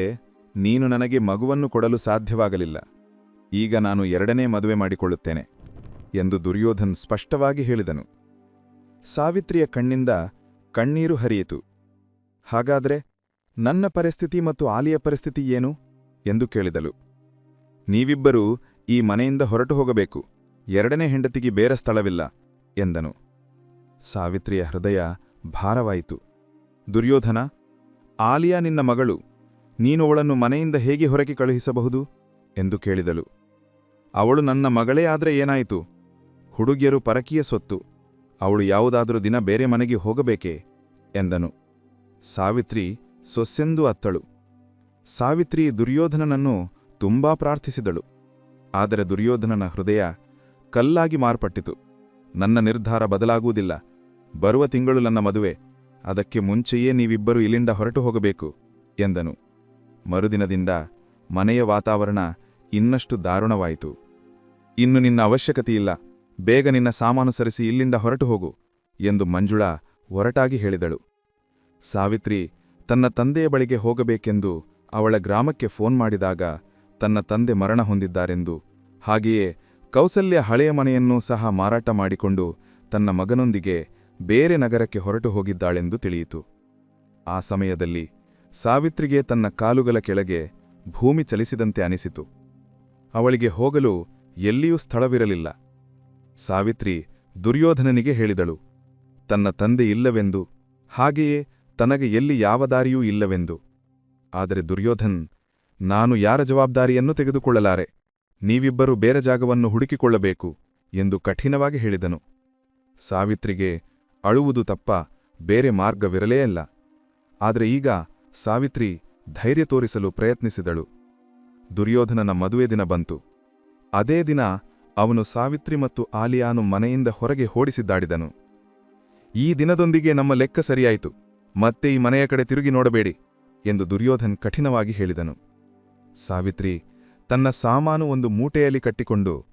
ನೀನು ನನಗೆ ಮಗುವನ್ನು ಕೊಡಲು ಸಾಧ್ಯವಾಗಲಿಲ್ಲ. ಈಗ ನಾನು ಎರಡನೇ ಮದುವೆ ಮಾಡಿಕೊಳ್ಳುತ್ತೇನೆ, ಎಂದು ದುರ್ಯೋಧನ್ ಸ್ಪಷ್ಟವಾಗಿ ಹೇಳಿದನು. ಸಾವಿತ್ರಿಯ ಕಣ್ಣಿಂದ ಕಣ್ಣೀರು ಹರಿಯಿತು. ಹಾಗಾದ್ರೆ ನನ್ನ ಪರಿಸ್ಥಿತಿ ಮತ್ತು ಆಲಿಯ ಪರಿಸ್ಥಿತಿ ಏನು? ಎಂದು ಕೇಳಿದಳು. ನೀವಿಬ್ಬರೂ ಈ ಮನೆಯಿಂದ ಹೊರಟು ಹೋಗಬೇಕು. ಎರಡನೇ ಹೆಂಡತಿಗೆ ಬೇರೆ ಸ್ಥಳವಿಲ್ಲ, ಎಂದನು. ಸಾವಿತ್ರಿಯ ಹೃದಯ ಭಾರವಾಯಿತು. ದುರ್ಯೋಧನ, ಆಲಿಯಾ ನಿನ್ನ ಮಗಳು, ನೀನು ಅವಳನ್ನು ಮನೆಯಿಂದ ಹೇಗೆ ಹೊರಗೆ ಕಳುಹಿಸಬಹುದು? ಎಂದು ಕೇಳಿದಳು. ಅವಳು ನನ್ನ ಮಗಳೇ ಆದರೆ ಏನಾಯಿತು? ಹುಡುಗಿಯರು ಪರಕೀಯ ಸೊತ್ತು ಅವಳು ಯಾವುದಾದರೂ ದಿನ ಬೇರೆ ಮನೆಗೆ ಹೋಗಬೇಕೆ? ಎಂದನು. ಸಾವಿತ್ರಿ ಸೊಸ್ಸೆಂದು ಅತ್ತಳು. ಸಾವಿತ್ರಿ ದುರ್ಯೋಧನನನ್ನು ತುಂಬಾ ಪ್ರಾರ್ಥಿಸಿದಳು. ಆದರೆ ದುರ್ಯೋಧನನ ಹೃದಯ ಕಲ್ಲಾಗಿ ಮಾರ್ಪಟ್ಟಿತು. ನನ್ನ ನಿರ್ಧಾರ ಬದಲಾಗುವುದಿಲ್ಲ. ಬರುವ ತಿಂಗಳು ನನ್ನ ಮದುವೆ. ಅದಕ್ಕೆ ಮುಂಚೆಯೇ ನೀವಿಬ್ಬರು ಇಲ್ಲಿಂದ ಹೊರಟು ಹೋಗಬೇಕು, ಎಂದನು. ಮರುದಿನದಿಂದ ಮನೆಯ ವಾತಾವರಣ ಇನ್ನಷ್ಟು ದಾರುಣವಾಯಿತು. ಇನ್ನು ನಿನ್ನ ಅವಶ್ಯಕತೆಯಿಲ್ಲ. ಬೇಗ ನಿನ್ನ ಸಾಮಾನು ಸರಿಸಿ ಇಲ್ಲಿಂದ ಹೊರಟು ಹೋಗು, ಎಂದು ಮಂಜುಳಾ ಒರಟಾಗಿ ಹೇಳಿದಳು. ಸಾವಿತ್ರಿ ತನ್ನ ತಂದೆಯ ಬಳಿಗೆ ಹೋಗಬೇಕೆಂದು ಅವಳ ಗ್ರಾಮಕ್ಕೆ ಫೋನ್ ಮಾಡಿದಾಗ ತನ್ನ ತಂದೆ ಮರಣ ಹೊಂದಿದ್ದಾರೆಂದು. ಹಾಗೆಯೇ ಕೌಸಲ್ಯ ಹಳೆಯ ಮನೆಯನ್ನೂ ಸಹ ಮಾರಾಟ ಮಾಡಿಕೊಂಡು ತನ್ನ ಮಗನೊಂದಿಗೆ ಬೇರೆ ನಗರಕ್ಕೆ ಹೊರಟು ಹೋಗಿದ್ದಾಳೆಂದು ತಿಳಿಯಿತು. ಆ ಸಮಯದಲ್ಲಿ ಸಾವಿತ್ರಿಗೆ ತನ್ನ ಕಾಲುಗಳ ಕೆಳಗೆ ಭೂಮಿ ಚಲಿಸಿದಂತೆ ಅನಿಸಿತು. ಅವಳಿಗೆ ಹೋಗಲು ಎಲ್ಲಿಯೂ ಸ್ಥಳವಿರಲಿಲ್ಲ. ಸಾವಿತ್ರಿ ದುರ್ಯೋಧನನಿಗೆ ಹೇಳಿದಳು, ತನ್ನ ತಂದೆ ಇಲ್ಲವೆಂದು. ಹಾಗೆಯೇ ತನಗೆ ಎಲ್ಲಿ ಯಾವ ದಾರಿಯೂ ಇಲ್ಲವೆಂದು. ಆದರೆ ದುರ್ಯೋಧನ್, ನಾನು ಯಾರ ಜವಾಬ್ದಾರಿಯನ್ನು ತೆಗೆದುಕೊಳ್ಳಲಾರೆ? ನೀವಿಬ್ಬರು ಬೇರೆ ಜಾಗವನ್ನು ಹುಡುಕಿಕೊಳ್ಳಬೇಕು ಎಂದು ಕಠಿಣವಾಗಿ ಹೇಳಿದನು. ಸಾವಿತ್ರಿಗೆ ಅಳುವುದು ತಪ್ಪ, ಬೇರೆ ಮಾರ್ಗವಿರಲೇ ಇಲ್ಲ ಆದರೆ ಈಗ ಸಾವಿತ್ರಿ ಧೈರ್ಯ ತೋರಿಸಲು ಪ್ರಯತ್ನಿಸಿದಳು. ದುರ್ಯೋಧನನ ಮದುವೆ ದಿನ ಬಂತು. ಅದೇ ದಿನ ಅವನು ಸಾವಿತ್ರಿ ಮತ್ತು ಆಲಿಯಾನು ಮನೆಯಿಂದ ಹೊರಗೆ ಹೋಡಿಸಿದ್ದಾಡಿದನು ಈ ದಿನದೊಂದಿಗೆ ನಮ್ಮ ಲೆಕ್ಕ ಸರಿಯಾಯಿತು. ಮತ್ತೆ ಈ ಮನೆಯ ಕಡೆ ತಿರುಗಿ ನೋಡಬೇಡಿ ಎಂದು ದುರ್ಯೋಧನ್ ಕಠಿಣವಾಗಿ ಹೇಳಿದನು. ಸಾವಿತ್ರಿ, ತನ್ನ ಸಾಮಾನು ಒಂದು ಮೂಟೆಯಲ್ಲಿ ಕಟ್ಟಿಕೊಂಡು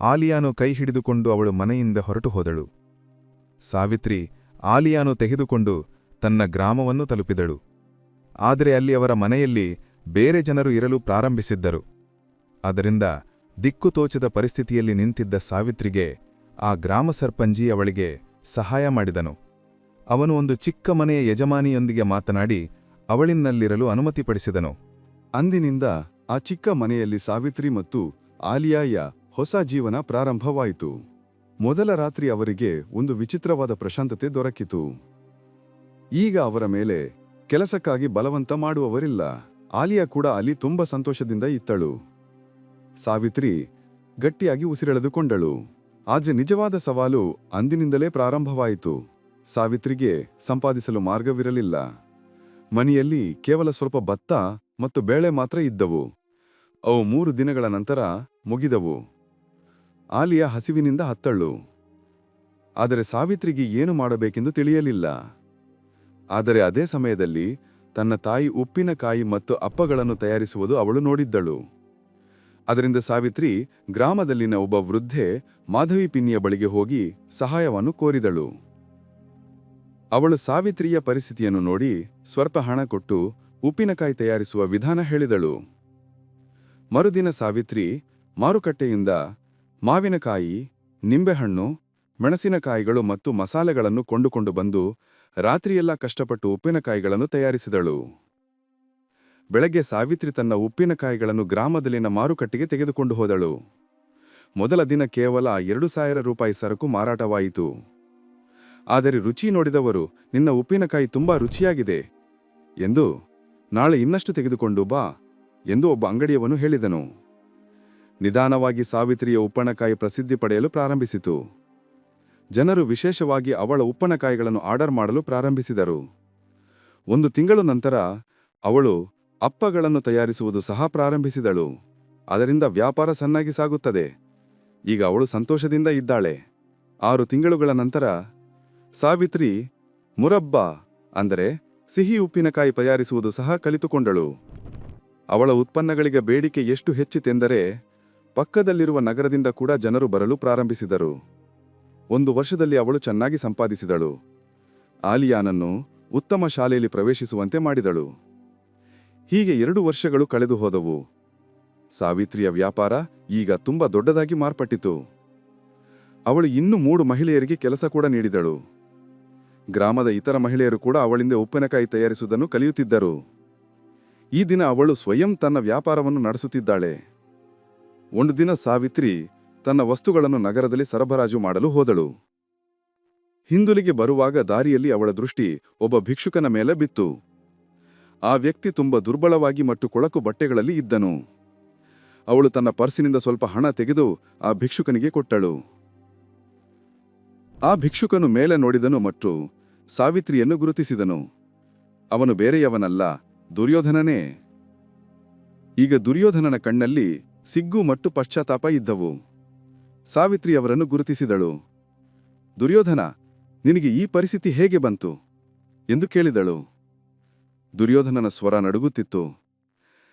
ಆಲಿಯಾನು ಕೈ ಹಿಡಿದುಕೊಂಡು ಅವಳು ಮನೆಯಿಂದ ಹೊರಟು ಹೋದಳು. ಸಾವಿತ್ರಿ, ಆಲಿಯಾನು ತೆಗೆದುಕೊಂಡು ತನ್ನ ಗ್ರಾಮವನ್ನು ತಲುಪಿದಳು. ಆದರೆ ಅಲ್ಲಿ ಅವರ ಮನೆಯಲ್ಲಿ ಬೇರೆ ಜನರು ಇರಲು ಪ್ರಾರಂಭಿಸಿದ್ದರು. ಅದರಿಂದ ದಿಕ್ಕು ತೋಚದ ಪರಿಸ್ಥಿತಿಯಲ್ಲಿ ನಿಂತಿದ್ದ ಸಾವಿತ್ರಿಗೆ ಆ ಗ್ರಾಮ ಸರ್ಪಂಜಿ ಅವಳಿಗೆ ಸಹಾಯ ಮಾಡಿದನು. ಅವನು ಒಂದು ಚಿಕ್ಕ ಮನೆಯ ಯಜಮಾನಿಯೊಂದಿಗೆ ಮಾತನಾಡಿ ಅವಳಿನಲ್ಲಿರಲು ಅನುಮತಿಪಡಿಸಿದನು. ಅಂದಿನಿಂದ ಆ ಚಿಕ್ಕ ಮನೆಯಲ್ಲಿ ಸಾವಿತ್ರಿ ಮತ್ತು ಆಲಿಯಾಯ ಹೊಸ ಜೀವನ ಪ್ರಾರಂಭವಾಯಿತು. ಮೊದಲ ರಾತ್ರಿ ಅವರಿಗೆ ಒಂದು ವಿಚಿತ್ರವಾದ ಪ್ರಶಾಂತತೆ ದೊರಕಿತು. ಈಗ ಅವರ ಮೇಲೆ ಕೆಲಸಕ್ಕಾಗಿ ಬಲವಂತ ಮಾಡುವವರಿಲ್ಲ. ಆಲಿಯಾ ಕೂಡ ಅಲ್ಲಿ ತುಂಬ ಸಂತೋಷದಿಂದ ಇತ್ತಳು ಸಾವಿತ್ರಿ ಗಟ್ಟಿಯಾಗಿ ಉಸಿರೆಳೆದುಕೊಂಡಳು. ಆದರೆ ನಿಜವಾದ ಸವಾಲು ಅಂದಿನಿಂದಲೇ ಪ್ರಾರಂಭವಾಯಿತು. ಸಾವಿತ್ರಿಗೆ ಸಂಪಾದಿಸಲು ಮಾರ್ಗವಿರಲಿಲ್ಲ. ಮನೆಯಲ್ಲಿ ಕೇವಲ ಸ್ವಲ್ಪ ಭತ್ತ ಮತ್ತು ಬೇಳೆ ಮಾತ್ರ ಇದ್ದವು. ಅವು ಮೂರು ದಿನಗಳ ನಂತರ ಮುಗಿದವು. ಆಲಿಯ ಹಸಿವಿನಿಂದ ಹತ್ತಳು. ಆದರೆ ಸಾವಿತ್ರಿಗೆ ಏನು ಮಾಡಬೇಕೆಂದು ತಿಳಿಯಲಿಲ್ಲ. ಆದರೆ ಅದೇ ಸಮಯದಲ್ಲಿ ತನ್ನ ತಾಯಿ ಉಪ್ಪಿನಕಾಯಿ ಮತ್ತು ಅಪ್ಪಗಳನ್ನು ತಯಾರಿಸುವುದು ಅವಳು ನೋಡಿದ್ದಳು. ಅದರಿಂದ ಸಾವಿತ್ರಿ ಗ್ರಾಮದಲ್ಲಿನ ಒಬ್ಬ ವೃದ್ಧೆ ಮಾಧವಿ ಪಿನ್ನಿಯ ಬಳಿಗೆ ಹೋಗಿ ಸಹಾಯವನ್ನು ಕೋರಿದಳು. ಅವಳು ಸಾವಿತ್ರಿಯ ಪರಿಸ್ಥಿತಿಯನ್ನು ನೋಡಿ ಸ್ವಲ್ಪ ಹಣ ಕೊಟ್ಟು ಉಪ್ಪಿನಕಾಯಿ ತಯಾರಿಸುವ ವಿಧಾನ ಹೇಳಿದಳು. ಮರುದಿನ ಸಾವಿತ್ರಿ ಮಾರುಕಟ್ಟೆಯಿಂದ ಮಾವಿನಕಾಯಿ, ನಿಂಬೆಹಣ್ಣು, ಮೆಣಸಿನಕಾಯಿಗಳು ಮತ್ತು ಮಸಾಲೆಗಳನ್ನು ಕೊಂಡುಕೊಂಡು ಬಂದು ರಾತ್ರಿಯೆಲ್ಲ ಕಷ್ಟಪಟ್ಟು ಉಪ್ಪಿನಕಾಯಿಗಳನ್ನು ತಯಾರಿಸಿದಳು. ಬೆಳಗ್ಗೆ ಸಾವಿತ್ರಿ ತನ್ನ ಉಪ್ಪಿನಕಾಯಿಗಳನ್ನು ಗ್ರಾಮದಲ್ಲಿನ ಮಾರುಕಟ್ಟೆಗೆ ತೆಗೆದುಕೊಂಡು ಹೋದಳು. ಮೊದಲ ದಿನ ಕೇವಲ ಎರಡು ಸಾವಿರ ರೂಪಾಯಿ ಸರಕು ಮಾರಾಟವಾಯಿತು. ಆದರೆ ರುಚಿ ನೋಡಿದವರು, ನಿನ್ನ ಉಪ್ಪಿನಕಾಯಿ ತುಂಬಾ ರುಚಿಯಾಗಿದೆ ಎಂದು ನಾಳೆ ಇನ್ನಷ್ಟು ತೆಗೆದುಕೊಂಡು ಬಾ ಎಂದು ಒಬ್ಬ ಅಂಗಡಿಯವನು ಹೇಳಿದನು. ನಿಧಾನವಾಗಿ ಸಾವಿತ್ರಿಯ ಉಪ್ಪಣಕಾಯಿ ಪ್ರಸಿದ್ಧಿ ಪಡೆಯಲು ಪ್ರಾರಂಭಿಸಿತು. ಜನರು ವಿಶೇಷವಾಗಿ ಅವಳ ಉಪ್ಪಣಕಾಯಿಗಳನ್ನು ಆರ್ಡರ್ ಮಾಡಲು ಪ್ರಾರಂಭಿಸಿದರು. ಒಂದು ತಿಂಗಳು ನಂತರ ಅವಳು ಅಪ್ಪಗಳನ್ನು ತಯಾರಿಸುವುದು ಸಹ ಪ್ರಾರಂಭಿಸಿದಳು. ಅದರಿಂದ ವ್ಯಾಪಾರ ಸನ್ನಾಗಿ ಸಾಗುತ್ತದೆ. ಈಗ ಅವಳು ಸಂತೋಷದಿಂದ ಇದ್ದಾಳೆ. ಆರು ತಿಂಗಳುಗಳ ನಂತರ ಸಾವಿತ್ರಿ, ಮುರಬ್ಬ ಅಂದರೆ ಸಿಹಿ ಉಪ್ಪಿನಕಾಯಿ ತಯಾರಿಸುವುದು ಸಹ ಕಲಿತುಕೊಂಡಳು. ಅವಳ ಉತ್ಪನ್ನಗಳಿಗೆ ಬೇಡಿಕೆ ಎಷ್ಟು ಹೆಚ್ಚಿತೆಂದರೆ ಪಕ್ಕದಲ್ಲಿರುವ ನಗರದಿಂದ ಕೂಡ ಜನರು ಬರಲು ಪ್ರಾರಂಭಿಸಿದರು. ಒಂದು ವರ್ಷದಲ್ಲಿ ಅವಳು ಚೆನ್ನಾಗಿ ಸಂಪಾದಿಸಿದಳು. ಆಲಿಯಾನನ್ನು ಉತ್ತಮ ಶಾಲೆಯಲ್ಲಿ ಪ್ರವೇಶಿಸುವಂತೆ ಮಾಡಿದಳು. ಹೀಗೆ ಎರಡು ವರ್ಷಗಳು ಕಳೆದು ಹೋದವು. ಸಾವಿತ್ರಿಯ ವ್ಯಾಪಾರ ಈಗ ತುಂಬಾ ದೊಡ್ಡದಾಗಿ ಮಾರ್ಪಟ್ಟಿತು. ಅವಳು ಇನ್ನೂ ಮೂರು ಮಹಿಳೆಯರಿಗೆ ಕೆಲಸ ಕೂಡ ನೀಡಿದಳು. ಗ್ರಾಮದ ಇತರ ಮಹಿಳೆಯರು ಕೂಡ ಅವಳಿಂದ ಉಪ್ಪಿನಕಾಯಿ ತಯಾರಿಸುವುದನ್ನು ಕಲಿಯುತ್ತಿದ್ದರು. ಈ ದಿನ ಅವಳು ಸ್ವಯಂ ತನ್ನ ವ್ಯಾಪಾರವನ್ನು ನಡೆಸುತ್ತಿದ್ದಾಳೆ. ಒಂದು ದಿನ ಸಾವಿತ್ರಿ ತನ್ನ ವಸ್ತುಗಳನ್ನು ನಗರದಲ್ಲಿ ಸರಬರಾಜು ಮಾಡಲು ಹೋದಳು. ಹಿಂದುಲಿಗೆ ಬರುವಾಗ ದಾರಿಯಲ್ಲಿ ಅವಳ ದೃಷ್ಟಿ ಒಬ್ಬ ಭಿಕ್ಷುಕನ ಮೇಲೆ ಬಿತ್ತು. ಆ ವ್ಯಕ್ತಿ ತುಂಬ ದುರ್ಬಲವಾಗಿ ಮತ್ತು ಕೊಳಕು ಬಟ್ಟೆಗಳಲ್ಲಿ ಇದ್ದನು. ಅವಳು ತನ್ನ ಪರ್ಸಿನಿಂದ ಸ್ವಲ್ಪ ಹಣ ತೆಗೆದು ಆ ಭಿಕ್ಷುಕನಿಗೆ ಕೊಟ್ಟಳು. ಆ ಭಿಕ್ಷುಕನು ಮೇಲೆ ನೋಡಿದನು ಮತ್ತು ಸಾವಿತ್ರಿಯನ್ನು ಗುರುತಿಸಿದನು. ಅವನು ಬೇರೆಯವನಲ್ಲ, ದುರ್ಯೋಧನನೇ. ಈಗ ದುರ್ಯೋಧನನ ಕಣ್ಣಲ್ಲಿ ಸಿಗ್ಗು ಮಟ್ಟು ಪಶ್ಚಾತ್ತಾಪ ಇದ್ದವು. ಸಾವಿತ್ರಿಯವರನ್ನು ಗುರುತಿಸಿದಳು. ದುರ್ಯೋಧನ, ನಿನಗೆ ಈ ಪರಿಸ್ಥಿತಿ ಹೇಗೆ ಬಂತು? ಎಂದು ಕೇಳಿದಳು. ದುರ್ಯೋಧನನ ಸ್ವರ ನಡುಗುತ್ತಿತ್ತು.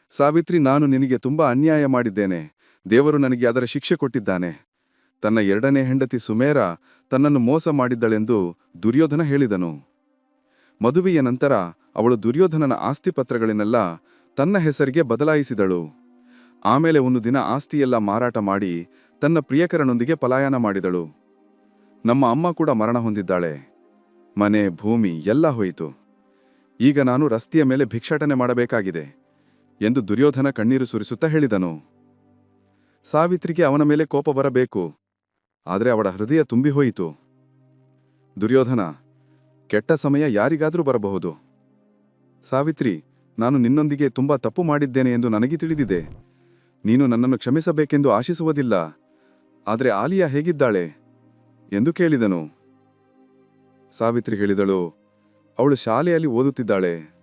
ಸಾವಿತ್ರಿ, ನಾನು ನಿನಗೆ ತುಂಬಾ ಅನ್ಯಾಯ ಮಾಡಿದ್ದೇನೆ. ದೇವರು ನನಗೆ ಅದರ ಶಿಕ್ಷೆ ಕೊಟ್ಟಿದ್ದಾನೆ. ತನ್ನ ಎರಡನೇ ಹೆಂಡತಿ ಸುಮೇರ ತನ್ನನ್ನು ಮೋಸ ಮಾಡಿದ್ದಳೆಂದು ದುರ್ಯೋಧನ ಹೇಳಿದನು. ಮದುವೆಯ ನಂತರ ಅವಳು ದುರ್ಯೋಧನನ ಆಸ್ತಿಪತ್ರಗಳನ್ನೆಲ್ಲ ತನ್ನ ಹೆಸರಿಗೆ ಬದಲಾಯಿಸಿದಳು. ಆಮೇಲೆ ಒಂದು ದಿನ ಆಸ್ತಿಯೆಲ್ಲ ಮಾರಾಟ ಮಾಡಿ ತನ್ನ ಪ್ರಿಯಕರನೊಂದಿಗೆ ಪಲಾಯನ ಮಾಡಿದಳು. ನಮ್ಮ ಅಮ್ಮ ಕೂಡ ಮರಣ ಹೊಂದಿದ್ದಾಳೆ. ಮನೆ, ಭೂಮಿ ಎಲ್ಲ ಹೋಯಿತು. ಈಗ ನಾನು ರಸ್ತೆಯ ಮೇಲೆ ಭಿಕ್ಷಾಟನೆ ಮಾಡಬೇಕಾಗಿದೆ ಎಂದು ದುರ್ಯೋಧನ ಕಣ್ಣೀರು ಸುರಿಸುತ್ತಾ ಹೇಳಿದನು. ಸಾವಿತ್ರಿಗೆ ಅವನ ಮೇಲೆ ಕೋಪ ಬರಬೇಕು. ಆದರೆ ಅವಳ ಹೃದಯ ತುಂಬಿ ಹೋಯಿತು. ದುರ್ಯೋಧನ, ಕೆಟ್ಟ ಸಮಯ ಯಾರಿಗಾದರೂ ಬರಬಹುದು. ಸಾವಿತ್ರಿ, ನಾನು ನಿನ್ನೊಂದಿಗೆ ತುಂಬ ತಪ್ಪು ಮಾಡಿದ್ದೇನೆ ಎಂದು ನನಗೆ ತಿಳಿದಿದೆ. ನೀನು ನನ್ನನ್ನು ಕ್ಷಮಿಸಬೇಕೆಂದು ಆಶಿಸುವುದಿಲ್ಲ. ಆದರೆ ಆಲಿಯಾ ಹೇಗಿದ್ದಾಳೆ? ಎಂದು ಕೇಳಿದನು. ಸಾವಿತ್ರಿ ಹೇಳಿದಳು, ಅವಳು ಶಾಲೆಯಲ್ಲಿ ಓದುತ್ತಿದ್ದಾಳೆ.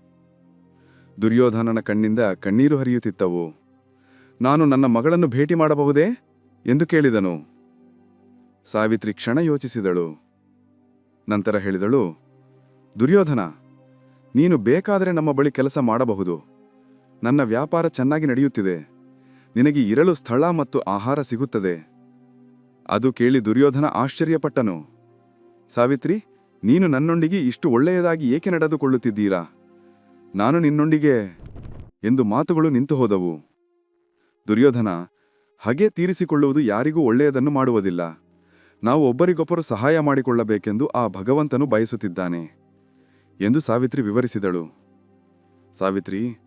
ದುರ್ಯೋಧನನ ಕಣ್ಣಿಂದ ಕಣ್ಣೀರು ಹರಿಯುತ್ತಿತ್ತವು. ನಾನು ನನ್ನ ಮಗಳನ್ನು ಭೇಟಿ ಮಾಡಬಹುದೇ? ಎಂದು ಕೇಳಿದನು. ಸಾವಿತ್ರಿ ಕ್ಷಣ ಯೋಚಿಸಿದಳು. ನಂತರ ಹೇಳಿದಳು, ದುರ್ಯೋಧನ, ನೀನು ಬೇಕಾದರೆ ನಮ್ಮ ಬಳಿ ಕೆಲಸ ಮಾಡಬಹುದು. ನನ್ನ ವ್ಯಾಪಾರ ಚೆನ್ನಾಗಿ ನಡೆಯುತ್ತಿದೆ. ನಿನಗೆ ಇರಲು ಸ್ಥಳ ಮತ್ತು ಆಹಾರ ಸಿಗುತ್ತದೆ. ಅದು ಕೇಳಿ ದುರ್ಯೋಧನ ಆಶ್ಚರ್ಯಪಟ್ಟನು. ಸಾವಿತ್ರಿ, ನೀನು ನನ್ನೊಂದಿಗೆ ಇಷ್ಟು ಒಳ್ಳೆಯದಾಗಿ ಏಕೆ ನಡೆದುಕೊಳ್ಳುತ್ತಿದ್ದೀರಾ? ನಾನು ನಿನ್ನೊಂದಿಗೆ ಎಂದು ಮಾತುಗಳು ನಿಂತು ಹೋದವು. ದುರ್ಯೋಧನ, ಹಗೆ ತೀರಿಸಿಕೊಳ್ಳುವುದು ಯಾರಿಗೂ ಒಳ್ಳೆಯದನ್ನು ಮಾಡುವುದಿಲ್ಲ. ನಾವು ಒಬ್ಬರಿಗೊಬ್ಬರು ಸಹಾಯ ಮಾಡಿಕೊಳ್ಳಬೇಕೆಂದು ಆ ಭಗವಂತನು ಬಯಸುತ್ತಿದ್ದಾನೆ ಎಂದು ಸಾವಿತ್ರಿ ವಿವರಿಸಿದಳು. ಸಾವಿತ್ರಿ,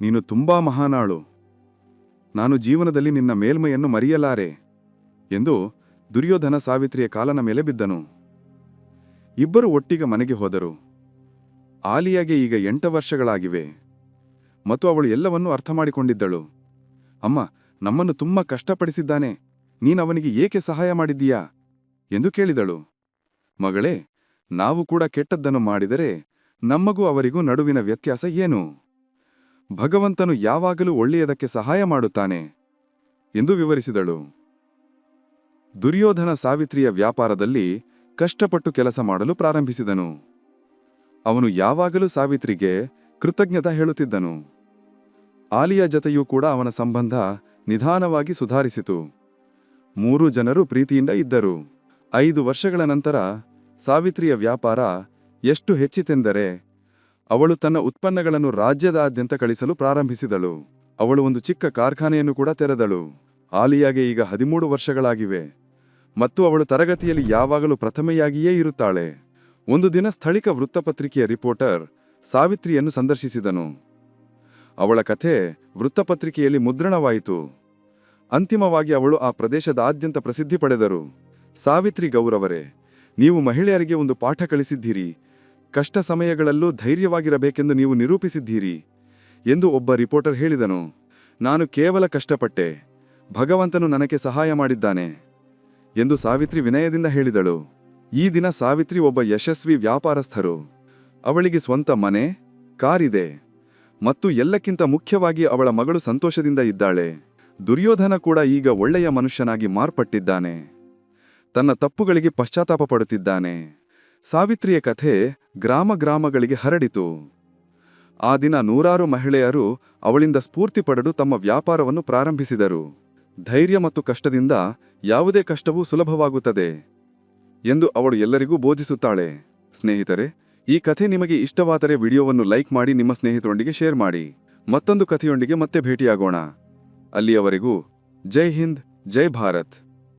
ನೀನು ತುಂಬಾ ಮಹಾನಾಳು. ನಾನು ಜೀವನದಲ್ಲಿ ನಿನ್ನ ಮೇಲ್ಮೆಯನ್ನು ಮರೆಯಲಾರೆ ಎಂದು ದುರ್ಯೋಧನ ಸಾವಿತ್ರಿಯ ಕಾಲನ ಮೇಲೆ ಬಿದ್ದನು. ಇಬ್ಬರು ಒಟ್ಟಿಗೆ ಮನೆಗೆ ಹೋದರು. ಆಲಿಯಾಗೆ ಈಗ ಎಂಟ ವರ್ಷಗಳಾಗಿವೆ. ಮತ್ತು ಅವಳು ಎಲ್ಲವನ್ನೂ ಅರ್ಥ ಮಾಡಿಕೊಂಡಿದ್ದಳು. ಅಮ್ಮ, ನಮ್ಮನ್ನು ತುಂಬಾ ಕಷ್ಟಪಡಿಸಿದ್ದಾನೆ. ನೀನವನಿಗೆ ಏಕೆ ಸಹಾಯ ಮಾಡಿದ್ದೀಯಾ? ಎಂದು ಕೇಳಿದಳು. ಮಗಳೇ, ನಾವು ಕೂಡ ಕೆಟ್ಟದ್ದನ್ನು ಮಾಡಿದರೆ ನಮಗೂ ಅವರಿಗೂ ನಡುವಿನ ವ್ಯತ್ಯಾಸ ಏನು? ಭಗವಂತನು ಯಾವಾಗಲೂ ಒಳ್ಳೆಯದಕ್ಕೆ ಸಹಾಯ ಮಾಡುತ್ತಾನೆ ಎಂದು ವಿವರಿಸಿದಳು. ದುರ್ಯೋಧನ ಸಾವಿತ್ರಿಯ ವ್ಯಾಪಾರದಲ್ಲಿ ಕಷ್ಟಪಟ್ಟು ಕೆಲಸ ಮಾಡಲು ಪ್ರಾರಂಭಿಸಿದನು. ಅವನು ಯಾವಾಗಲೂ ಸಾವಿತ್ರಿಗೆ ಕೃತಜ್ಞತ ಹೇಳುತ್ತಿದ್ದನು. ಆಲಿಯ ಜತೆಯೂ ಕೂಡ ಅವನ ಸಂಬಂಧ ನಿಧಾನವಾಗಿ ಸುಧಾರಿಸಿತು. ಮೂರು ಜನರು ಪ್ರೀತಿಯಿಂದ ಇದ್ದರು. ಐದು ವರ್ಷಗಳ ನಂತರ ಸಾವಿತ್ರಿಯ ವ್ಯಾಪಾರ ಎಷ್ಟು ಹೆಚ್ಚಿತೆಂದರೆ ಅವಳು ತನ್ನ ಉತ್ಪನ್ನಗಳನ್ನು ರಾಜ್ಯದಾದ್ಯಂತ ಕಳಿಸಲು ಪ್ರಾರಂಭಿಸಿದಳು. ಅವಳು ಒಂದು ಚಿಕ್ಕ ಕಾರ್ಖಾನೆಯನ್ನು ಕೂಡ ತೆರೆದಳು. ಆಲಿಯಾಗೆ ಈಗ ಹದಿಮೂರು ವರ್ಷಗಳಾಗಿವೆ. ಮತ್ತು ಅವಳು ತರಗತಿಯಲ್ಲಿ ಯಾವಾಗಲೂ ಪ್ರಥಮೆಯಾಗಿಯೇ ಇರುತ್ತಾಳೆ. ಒಂದು ದಿನ ಸ್ಥಳಿಕ ವೃತ್ತಪತ್ರಿಕೆಯ ರಿಪೋರ್ಟರ್ ಸಾವಿತ್ರಿಯನ್ನು ಸಂದರ್ಶಿಸಿದನು. ಅವಳ ಕಥೆ ವೃತ್ತಪತ್ರಿಕೆಯಲ್ಲಿ ಮುದ್ರಣವಾಯಿತು. ಅಂತಿಮವಾಗಿ ಅವಳು ಆ ಪ್ರದೇಶದಾದ್ಯಂತ ಪ್ರಸಿದ್ಧಿ ಪಡೆದರು. ಸಾವಿತ್ರಿ ಗೌರವರೇ, ನೀವು ಮಹಿಳೆಯರಿಗೆ ಒಂದು ಪಾಠ ಕಲಿಸಿದ್ದೀರಿ. ಕಷ್ಟ ಸಮಯಗಳಲ್ಲೂ ಧೈರ್ಯವಾಗಿರಬೇಕೆಂದು ನೀವು ನಿರೂಪಿಸಿದ್ದೀರಿ ಎಂದು ಒಬ್ಬ ರಿಪೋರ್ಟರ್ ಹೇಳಿದನು. ನಾನು ಕೇವಲ ಕಷ್ಟಪಟ್ಟೆ. ಭಗವಂತನು ನನಗೆ ಸಹಾಯ ಮಾಡಿದ್ದಾನೆ ಎಂದು ಸಾವಿತ್ರಿ ವಿನಯದಿಂದ ಹೇಳಿದಳು. ಈ ದಿನ ಸಾವಿತ್ರಿ ಒಬ್ಬ ಯಶಸ್ವಿ ವ್ಯಾಪಾರಸ್ಥರು. ಅವಳಿಗೆ ಸ್ವಂತ ಮನೆ, ಕಾರಿದೆ ಮತ್ತು ಎಲ್ಲಕ್ಕಿಂತ ಮುಖ್ಯವಾಗಿ ಅವಳ ಮಗಳು ಸಂತೋಷದಿಂದ ಇದ್ದಾಳೆ. ದುರ್ಯೋಧನ ಕೂಡ ಈಗ ಒಳ್ಳೆಯ ಮನುಷ್ಯನಾಗಿ ಮಾರ್ಪಟ್ಟಿದ್ದಾನೆ. ತನ್ನ ತಪ್ಪುಗಳಿಗೆ ಪಶ್ಚಾತ್ತಾಪ ಪಡುತ್ತಿದ್ದಾನೆ. ಸಾವಿತ್ರಿಯ ಕಥೆ ಗ್ರಾಮ ಗ್ರಾಮಗಳಿಗೆ ಹರಡಿತು. ಆ ದಿನ ನೂರಾರು ಮಹಿಳೆಯರು ಅವಳಿಂದ ಸ್ಫೂರ್ತಿ ಪಡೆದು ತಮ್ಮ ವ್ಯಾಪಾರವನ್ನು ಪ್ರಾರಂಭಿಸಿದರು. ಧೈರ್ಯ ಮತ್ತು ಕಷ್ಟದಿಂದ ಯಾವುದೇ ಕಷ್ಟವೂ ಸುಲಭವಾಗುತ್ತದೆ ಎಂದು ಅವಳು ಎಲ್ಲರಿಗೂ ಬೋಧಿಸುತ್ತಾಳೆ. ಸ್ನೇಹಿತರೆ, ಈ ಕಥೆ ನಿಮಗೆ ಇಷ್ಟವಾದರೆ ವಿಡಿಯೋವನ್ನು ಲೈಕ್ ಮಾಡಿ ನಿಮ್ಮ ಸ್ನೇಹಿತರೊಂದಿಗೆ ಶೇರ್ ಮಾಡಿ. ಮತ್ತೊಂದು ಕಥೆಯೊಂದಿಗೆ ಮತ್ತೆ ಭೇಟಿಯಾಗೋಣ. ಅಲ್ಲಿಯವರೆಗೂ ಜೈ ಹಿಂದ್, ಜೈ ಭಾರತ್.